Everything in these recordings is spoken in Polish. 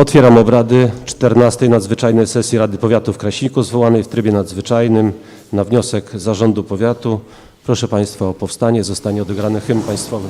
Otwieram obrady 14 nadzwyczajnej sesji Rady Powiatu w Kraśniku zwołanej w trybie nadzwyczajnym na wniosek Zarządu Powiatu. Proszę Państwa o powstanie. Zostanie odegrany hymn państwowy.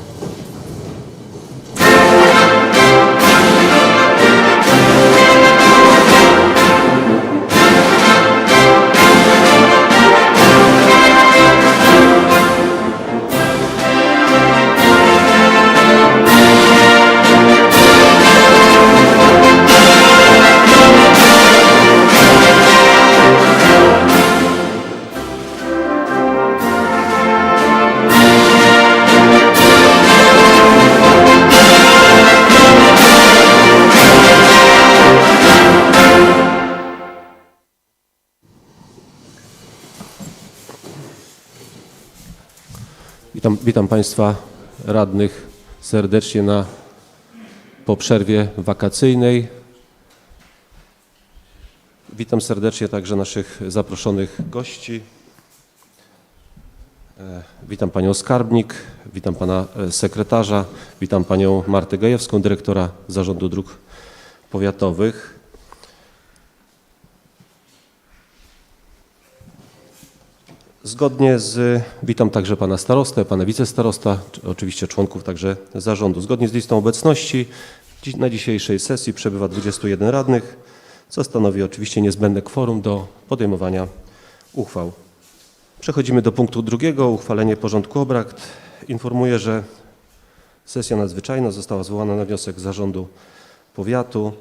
Witam, Państwa radnych serdecznie na, po przerwie wakacyjnej. Witam serdecznie także naszych zaproszonych gości. E, Witam Panią Skarbnik, witam Pana e, Sekretarza, witam Panią Martę Gajewską, Dyrektora Zarządu Dróg Powiatowych. Zgodnie z, witam także pana starostę, pana wicestarosta, czy- oczywiście członków także zarządu. Zgodnie z listą obecności na dzisiejszej sesji przebywa 21 radnych, co stanowi oczywiście niezbędne kworum do podejmowania uchwał. Przechodzimy do punktu drugiego, uchwalenie porządku obrad. Informuję, że sesja nadzwyczajna została zwołana na wniosek zarządu powiatu.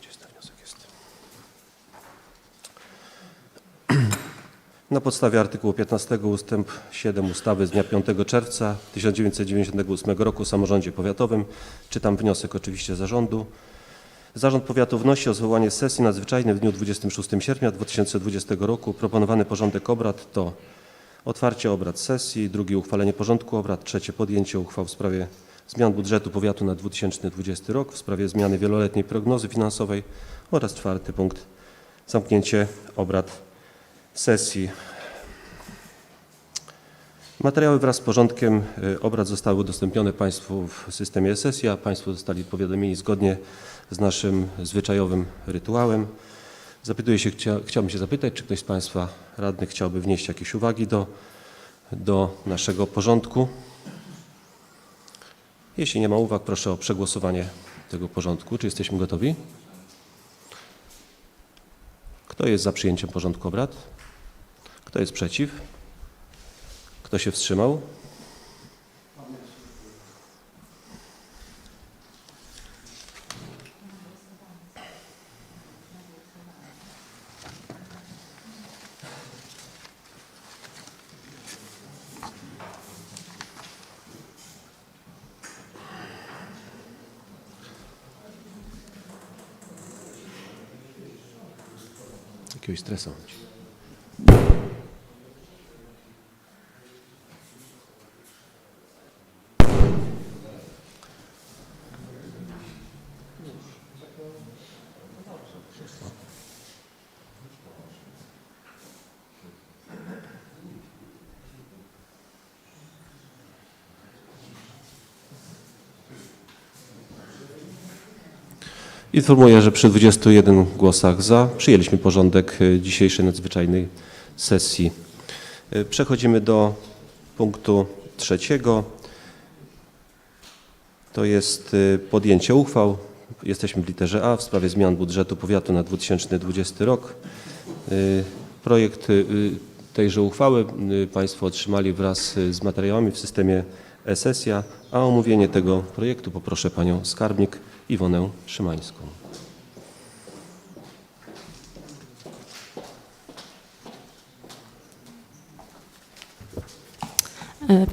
Gdzie jest ten wniosek? Jest. Na podstawie artykułu 15 ustęp 7 ustawy z dnia 5 czerwca 1998 roku o samorządzie powiatowym czytam wniosek oczywiście zarządu. Zarząd Powiatu wnosi o zwołanie sesji nadzwyczajnej w dniu 26 sierpnia 2020 roku. Proponowany porządek obrad to otwarcie obrad sesji, drugie uchwalenie porządku obrad, trzecie podjęcie uchwał w sprawie zmian budżetu powiatu na 2020 rok, w sprawie zmiany wieloletniej prognozy finansowej oraz czwarty punkt zamknięcie obrad sesji. Materiały wraz z porządkiem y, obrad zostały udostępnione Państwu w systemie e-sesji, a Państwo zostali powiadomieni zgodnie z naszym zwyczajowym rytuałem. Zapytuję się, chcia, chciałbym się zapytać, czy ktoś z Państwa radnych chciałby wnieść jakieś uwagi do, do naszego porządku. Jeśli nie ma uwag, proszę o przegłosowanie tego porządku. Czy jesteśmy gotowi? Kto jest za przyjęciem porządku obrad? Kto jest przeciw? Kto się wstrzymał? Jakiegoś stresu. mam Informuję, że przy 21 głosach za przyjęliśmy porządek y, dzisiejszej nadzwyczajnej sesji. Y, Przechodzimy do punktu trzeciego. To jest y, podjęcie uchwał. Jesteśmy w literze A w sprawie zmian budżetu powiatu na 2020 rok. Projekt tejże uchwały Państwo otrzymali wraz z materiałami w systemie e-sesja, a omówienie tego projektu poproszę Panią Skarbnik Iwonę Szymańską.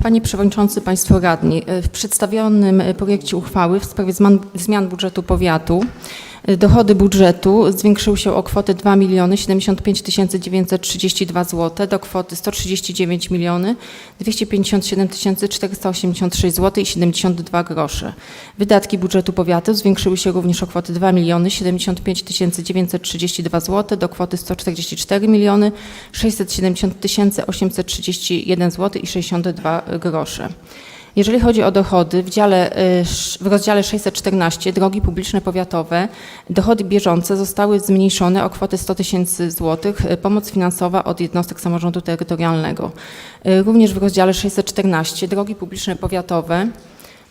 Panie Przewodniczący, Państwo Radni, w przedstawionym projekcie uchwały w sprawie zmian budżetu powiatu dochody budżetu zwiększyły się o kwotę 2 075 932 zł do kwoty 139 257 486 zł i 72 grosze. Wydatki budżetu powiatu zwiększyły się również o kwotę 2 075 932 zł do kwoty 144 670 831 zł i 62 grosze. Jeżeli chodzi o dochody, w, dziale, y, w rozdziale 614 drogi publiczne powiatowe, dochody bieżące zostały zmniejszone o kwotę 100 tysięcy złotych, y, pomoc finansowa od jednostek samorządu terytorialnego. Y, Również w rozdziale 614 drogi publiczne powiatowe,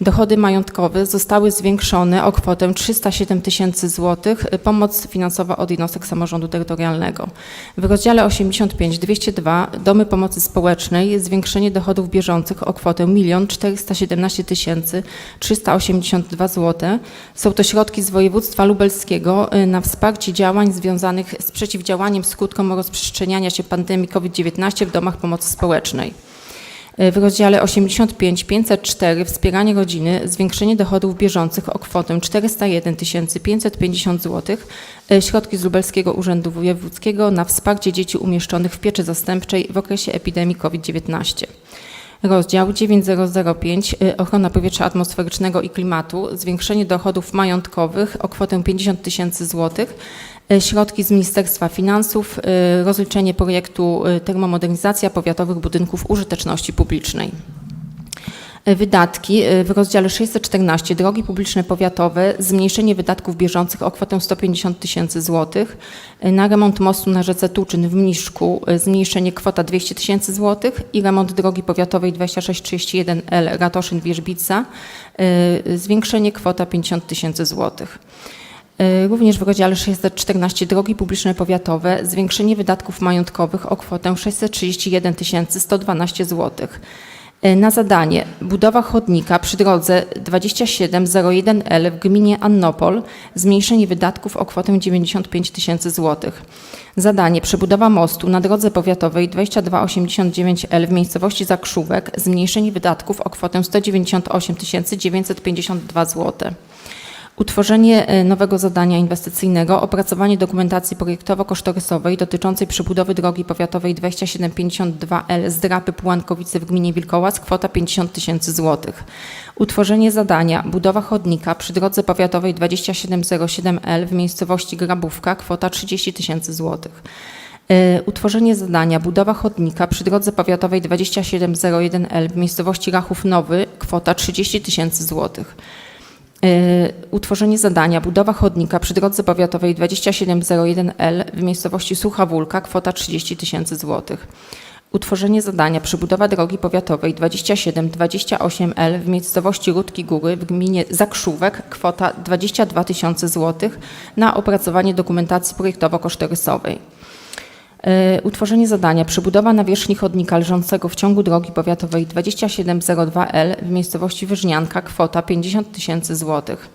dochody majątkowe zostały zwiększone o kwotę 307 tysięcy złotych, y, pomoc finansowa od jednostek samorządu terytorialnego. W rozdziale 85 202 domy pomocy społecznej zwiększenie dochodów bieżących o kwotę 1 417 382 zł. Są to środki z województwa lubelskiego y, na wsparcie działań związanych z przeciwdziałaniem skutkom rozprzestrzeniania się pandemii COVID-19 w domach pomocy społecznej. W rozdziale 85 504 Wspieranie rodziny zwiększenie dochodów bieżących o kwotę 401 550 zł. Środki z Lubelskiego Urzędu Wojewódzkiego na wsparcie dzieci umieszczonych w pieczy zastępczej w okresie epidemii COVID-19. Rozdział 9005 y, Ochrona powietrza atmosferycznego i klimatu zwiększenie dochodów majątkowych o kwotę 50 tysięcy złotych. Y, Środki z Ministerstwa Finansów, y, rozliczenie projektu termomodernizacja powiatowych budynków użyteczności publicznej. Y, Wydatki y, w rozdziale 614 drogi publiczne powiatowe zmniejszenie wydatków bieżących o kwotę 150 tysięcy złotych. Y, Na remont mostu na rzece Tuczyn w Mniszku zmniejszenie kwota 200 tysięcy złotych i remont drogi powiatowej 2631L Ratoszyn-Wierzbica zwiększenie kwota 50 tysięcy złotych. Również w rozdziale 614 drogi publiczne powiatowe zwiększenie wydatków majątkowych o kwotę 631 112 zł. Y, Na zadanie budowa chodnika przy drodze 2701L w gminie Annopol zmniejszenie wydatków o kwotę 95 tysięcy złotych. Zadanie przebudowa mostu na drodze powiatowej 2289L w miejscowości Zakrzówek zmniejszenie wydatków o kwotę 198 952 zł. Utworzenie e, nowego zadania inwestycyjnego, opracowanie dokumentacji projektowo-kosztorysowej dotyczącej przebudowy drogi powiatowej 2752L z Drapy Pułankowice w gminie Wilkołac, kwota 50 tysięcy złotych. Utworzenie zadania, budowa chodnika przy drodze powiatowej 2707L w miejscowości Grabówka, kwota 30 tysięcy złotych. E, Utworzenie zadania budowa chodnika przy drodze powiatowej 2701L w miejscowości Rachów Nowy, kwota 30 tysięcy złotych. Y, Utworzenie zadania budowa chodnika przy drodze powiatowej 2701L w miejscowości Sucha Wólka, kwota 30 tysięcy złotych. Utworzenie zadania przebudowa drogi powiatowej 2728L w miejscowości Rudki Góry w gminie Zakrzówek, kwota 22 tysiące złotych na opracowanie dokumentacji projektowo-kosztorysowej. Y, Utworzenie zadania przebudowa nawierzchni chodnika leżącego w ciągu drogi powiatowej 2702L w miejscowości Wyżnianka, kwota 50 tysięcy złotych.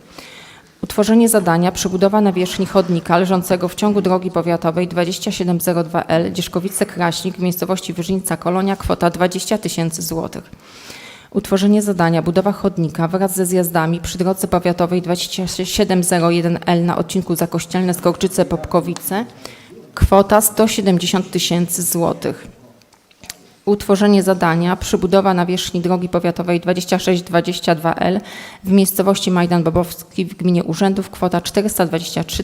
Utworzenie zadania przebudowa nawierzchni chodnika leżącego w ciągu drogi powiatowej 2702L Dzieszkowice-Kraśnik w miejscowości Wyżnica Kolonia, kwota 20 tysięcy złotych. Utworzenie zadania budowa chodnika wraz ze zjazdami przy drodze powiatowej 2701L na odcinku Zakościelne Skorczyce Popkowice, kwota 170 tysięcy złotych. Utworzenie zadania przebudowa nawierzchni drogi powiatowej 2622L w miejscowości Majdan Bobowski w gminie Urzędów, kwota 423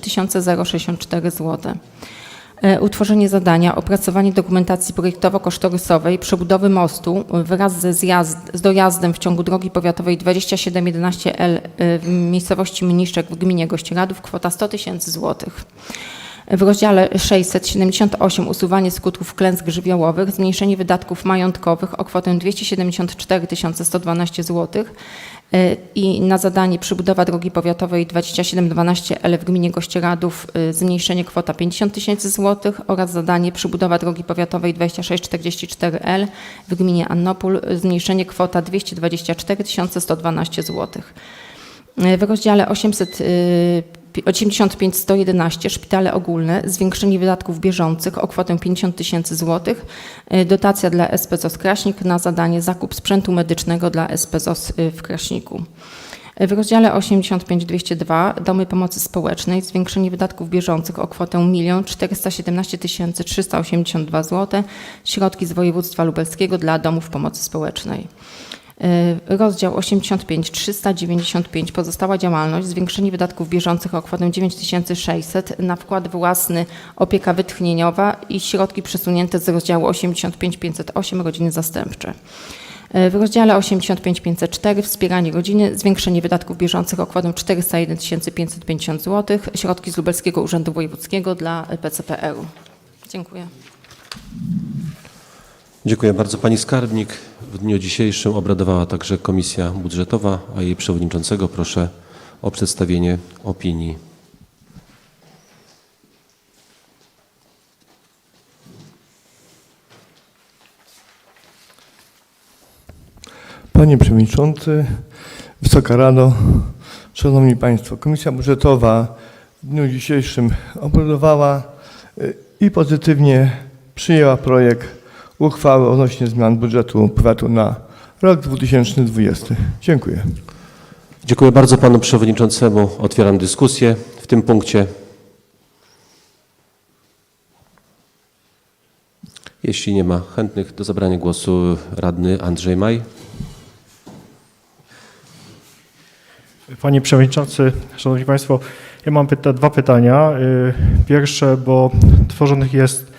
064 zł. E, Utworzenie zadania, opracowanie dokumentacji projektowo-kosztorysowej przebudowy mostu wraz ze zjazd, z dojazdem w ciągu drogi powiatowej 2711L e, w miejscowości Mniszczek w gminie Gościeradów, kwota 100 tysięcy złotych. W rozdziale 678 usuwanie skutków klęsk żywiołowych, zmniejszenie wydatków majątkowych o kwotę 274 112 zł y, i na zadanie przybudowa drogi powiatowej 2712L w gminie Gościeradów y, zmniejszenie kwota 50 tysięcy złotych oraz zadanie przybudowa drogi powiatowej 2644L w gminie Annopol y, zmniejszenie kwota 224 112 złotych. W rozdziale 800, y, 85 111 szpitale ogólne, zwiększenie wydatków bieżących o kwotę 50 tysięcy złotych, y, dotacja dla SPZOS Kraśnik na zadanie zakup sprzętu medycznego dla SPZOS y, w Kraśniku. W rozdziale 85 202 Domy Pomocy Społecznej zwiększenie wydatków bieżących o kwotę 1 417 382 zł, środki z województwa lubelskiego dla domów pomocy społecznej. Y, Rozdział 85 395 pozostała działalność, zwiększenie wydatków bieżących o kwotę 9600 na wkład własny opieka wytchnieniowa i środki przesunięte z rozdziału 85 508 rodziny zastępcze. E, W rozdziale 85504 wspieranie rodziny, zwiększenie wydatków bieżących o kwotę 401 550 zł, środki z Lubelskiego Urzędu Wojewódzkiego dla PCPR-u. Dziękuję. Dziękuję bardzo. Pani skarbnik. W dniu dzisiejszym obradowała także Komisja Budżetowa, a jej przewodniczącego proszę o przedstawienie opinii. Panie Przewodniczący, Wysoka Rado, Szanowni Państwo, Komisja Budżetowa w dniu dzisiejszym obradowała y, i pozytywnie przyjęła projekt uchwały odnośnie zmian budżetu powiatu na rok 2020. Dziękuję. Dziękuję bardzo panu przewodniczącemu. Otwieram dyskusję w tym punkcie. Jeśli nie ma chętnych do zabrania głosu, radny Andrzej Maj. Panie Przewodniczący, Szanowni Państwo, ja mam pyta, dwa pytania. Y, Pierwsze, bo tworzonych jest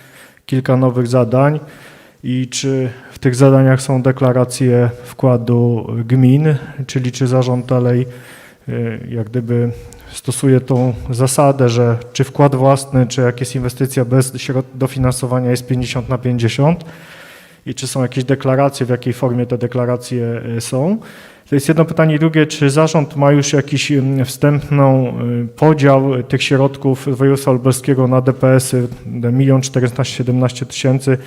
kilka nowych zadań i czy w tych zadaniach są deklaracje wkładu gmin, czyli czy zarząd dalej y, jak gdyby stosuje tą zasadę, że czy wkład własny, czy jak jest inwestycja bez dofinansowania jest 50 na 50 i czy są jakieś deklaracje, w jakiej formie te deklaracje y, są. To jest jedno pytanie. Drugie, czy zarząd ma już jakiś ym, wstępną y, podział tych środków województwa lubelskiego na DPS-y, 1 417 tysięcy,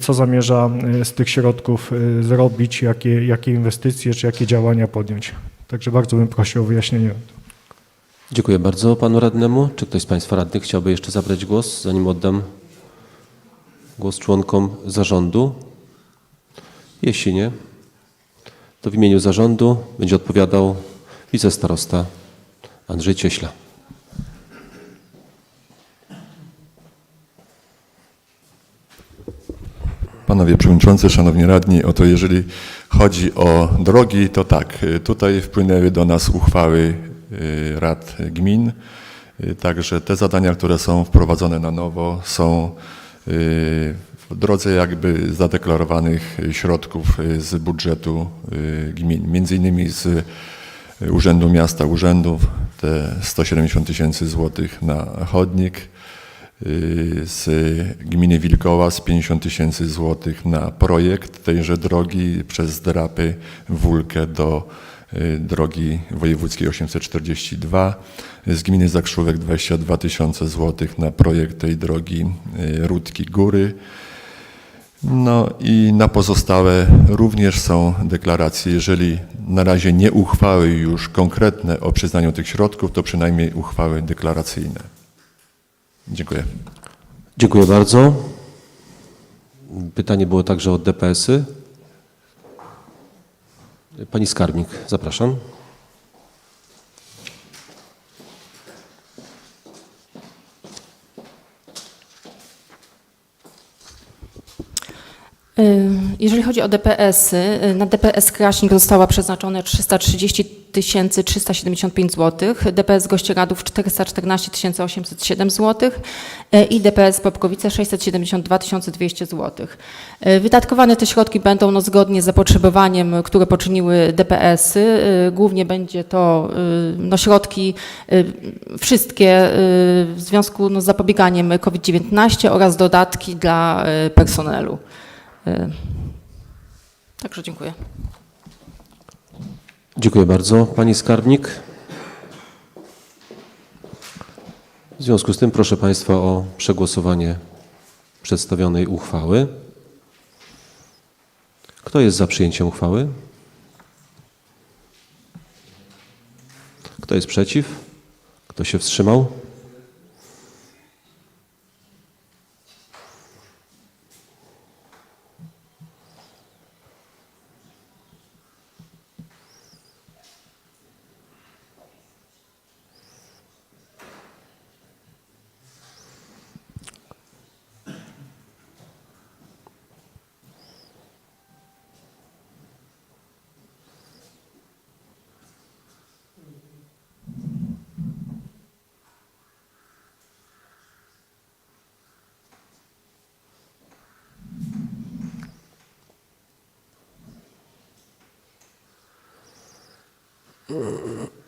co zamierza y, z tych środków y, zrobić, jakie, jakie inwestycje, czy jakie działania podjąć. Także bardzo bym prosił o wyjaśnienie. Dziękuję bardzo panu radnemu. Czy ktoś z państwa radnych chciałby jeszcze zabrać głos, zanim oddam głos członkom zarządu? Jeśli nie, to w imieniu zarządu będzie odpowiadał wicestarosta Andrzej Cieśla. Panowie Przewodniczący, Szanowni Radni, oto jeżeli chodzi o drogi, to tak, tutaj wpłynęły do nas uchwały y, rad gmin, y, także te zadania, które są wprowadzone na nowo są y, w drodze jakby zadeklarowanych środków z budżetu gmin, między innymi z Urzędu Miasta Urzędów, te 170 tysięcy złotych na chodnik, z gminy Wilkoła z 50 tysięcy złotych na projekt tejże drogi przez drapy Wólkę do y, drogi wojewódzkiej 842, z gminy Zakrzówek 22 tysiące złotych na projekt tej drogi y, Rudki Góry. No i na pozostałe również są deklaracje. Jeżeli na razie nie uchwały już konkretne o przyznaniu tych środków, to przynajmniej uchwały deklaracyjne. Dziękuję. Dziękuję bardzo. Pytanie było także o DPS-y. Pani skarbnik, zapraszam. Jeżeli chodzi o DPS-y, y, na DPS Kraśnik została przeznaczone 330 375 zł, DPS Gościeradów 414 807 zł y, i DPS Popkowice 672 200 zł. Y, Wydatkowane te środki będą no, zgodnie z zapotrzebowaniem, które poczyniły DPS-y. Y, Głównie będzie to y, no, środki y, wszystkie y, w związku no, z zapobieganiem COVID-19 oraz dodatki dla y, personelu. Y, Także dziękuję. Dziękuję bardzo. Pani skarbnik. W związku z tym proszę Państwa o przegłosowanie przedstawionej uchwały. Kto jest za przyjęciem uchwały? Kto jest przeciw? Kto się wstrzymał? Uh...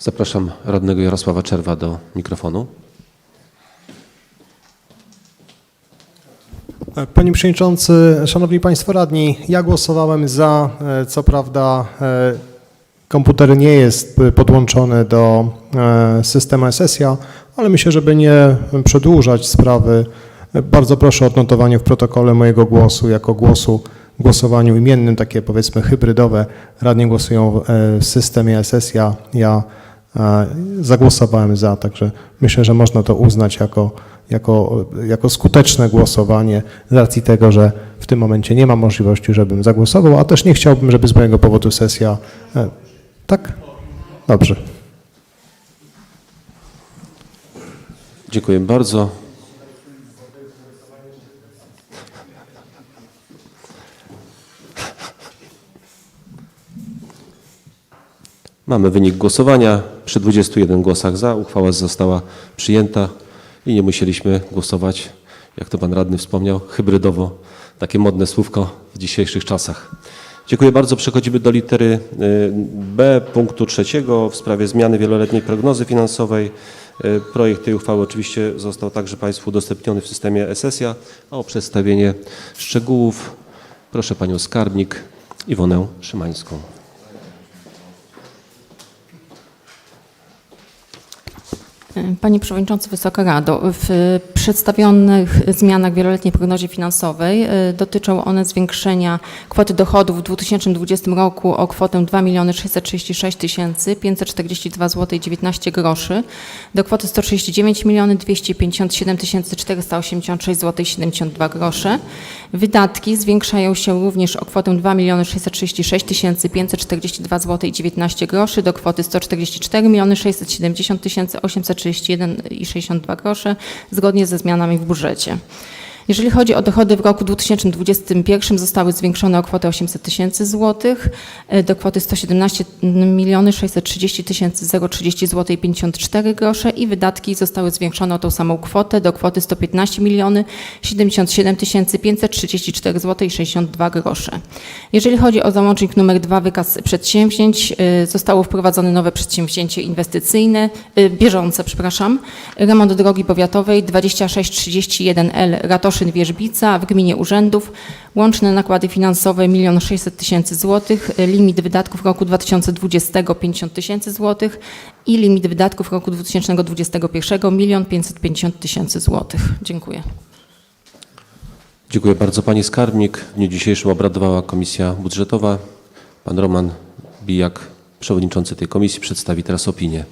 Zapraszam radnego Jarosława Czerwa do mikrofonu. Panie Przewodniczący, Szanowni Państwo Radni, ja głosowałem za. E, Co prawda e, komputer nie jest podłączony do e, systemu SSIA, ale myślę, żeby nie przedłużać sprawy, bardzo proszę o odnotowanie w protokole mojego głosu jako głosu w głosowaniu imiennym, takie powiedzmy hybrydowe. Radni głosują w systemie SSIA. Ja zagłosowałem za, także myślę, że można to uznać jako, jako, jako skuteczne głosowanie z racji tego, że w tym momencie nie ma możliwości, żebym zagłosował, a też nie chciałbym, żeby z mojego powodu sesja. e, Tak? Dobrze. Dziękuję bardzo. Mamy wynik głosowania. Przy 21 głosach za uchwała została przyjęta i nie musieliśmy głosować, jak to pan radny wspomniał, hybrydowo. Takie modne słówko w dzisiejszych czasach. Dziękuję bardzo. Przechodzimy do litery y, B punktu trzeciego w sprawie zmiany wieloletniej prognozy finansowej. Y, Projekt tej uchwały oczywiście został także Państwu udostępniony w systemie SSIA, a o przedstawienie szczegółów proszę Panią Skarbnik Iwonę Szymańską. Panie Przewodniczący, Wysoka Rado, w przedstawionych zmianach w wieloletniej prognozie finansowej e, dotyczą one zwiększenia kwoty dochodów w 2020 roku o kwotę 2 636 542 zł 19 groszy do kwoty 139 257 486 zł 72 grosze. Wydatki zwiększają się również o kwotę 2 636 542 zł 19 groszy do kwoty 144 670 830 31,62 zgodnie ze zmianami w budżecie. Jeżeli chodzi o dochody w roku 2021 zostały zwiększone o kwotę 800 tysięcy złotych e, do kwoty 117 630 030 zł 54 grosze i wydatki zostały zwiększone o tą samą kwotę do kwoty 115 77 534 zł 62 grosze. Jeżeli chodzi o załącznik numer 2 wykaz przedsięwzięć, e, zostało wprowadzone nowe przedsięwzięcie inwestycyjne, e, bieżące, przepraszam, remont drogi powiatowej 2631L Ratosze Kruszyn Wierzbica w gminie urzędów. Łączne nakłady finansowe 1 600 tysięcy złotych, limit wydatków roku 2020 50 tysięcy złotych i limit wydatków roku 2021 1 550 tysięcy złotych. Dziękuję. Dziękuję bardzo Pani Skarbnik. W dniu dzisiejszym obradowała Komisja Budżetowa. Pan Roman Bijak, przewodniczący tej komisji, przedstawi teraz opinię.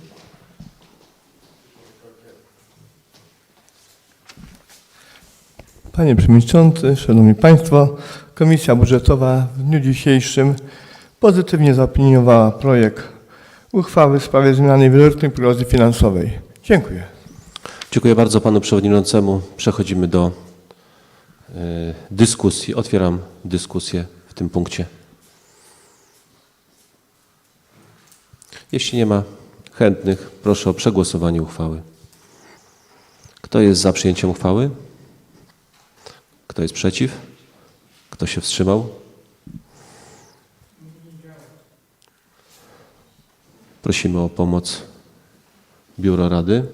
Panie Przewodniczący, Szanowni Państwo, Komisja Budżetowa w dniu dzisiejszym pozytywnie zaopiniowała projekt uchwały w sprawie zmiany wieloletniej prognozy finansowej. Dziękuję. Dziękuję bardzo Panu Przewodniczącemu. Przechodzimy do y, dyskusji. Otwieram dyskusję w tym punkcie. Jeśli nie ma chętnych, proszę o przegłosowanie uchwały. Kto jest za przyjęciem uchwały? Kto jest przeciw? Kto się wstrzymał? Prosimy o pomoc Biuro Rady.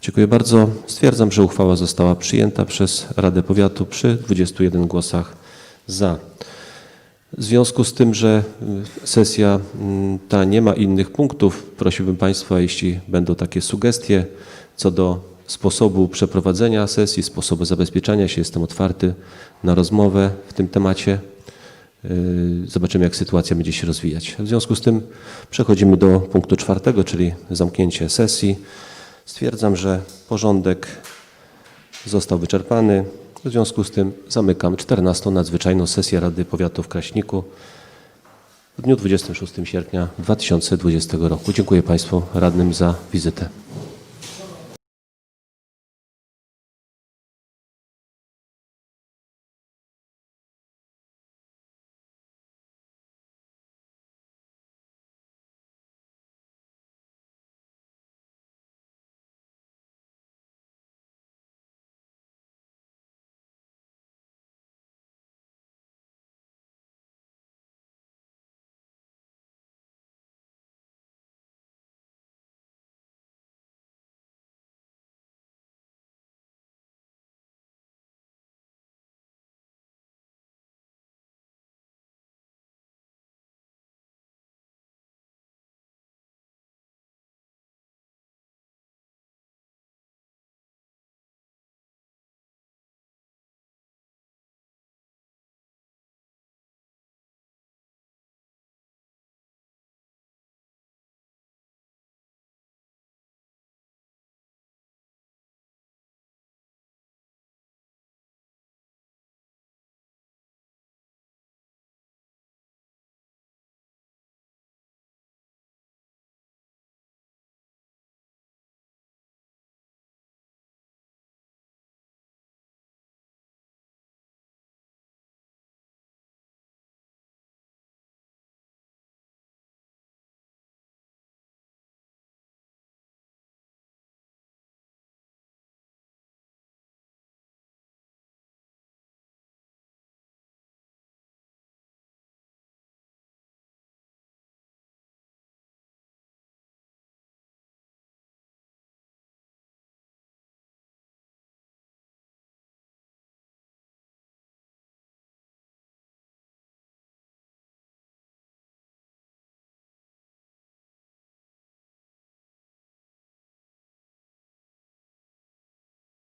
Dziękuję bardzo. Stwierdzam, że uchwała została przyjęta przez Radę Powiatu przy 21 głosach za. W związku z tym, że y, sesja mm, ta nie ma innych punktów, prosiłbym Państwa, jeśli będą takie sugestie co do sposobu przeprowadzenia sesji, sposobu zabezpieczania się, jestem otwarty na rozmowę w tym temacie. Y, Zobaczymy, jak sytuacja będzie się rozwijać. W związku z tym przechodzimy do punktu czwartego, czyli zamknięcie sesji. Stwierdzam, że porządek został wyczerpany. W związku z tym zamykam 14. nadzwyczajną sesję Rady Powiatu w Kraśniku w dniu 26 sierpnia 2020 roku. Dziękuję Państwu radnym za wizytę.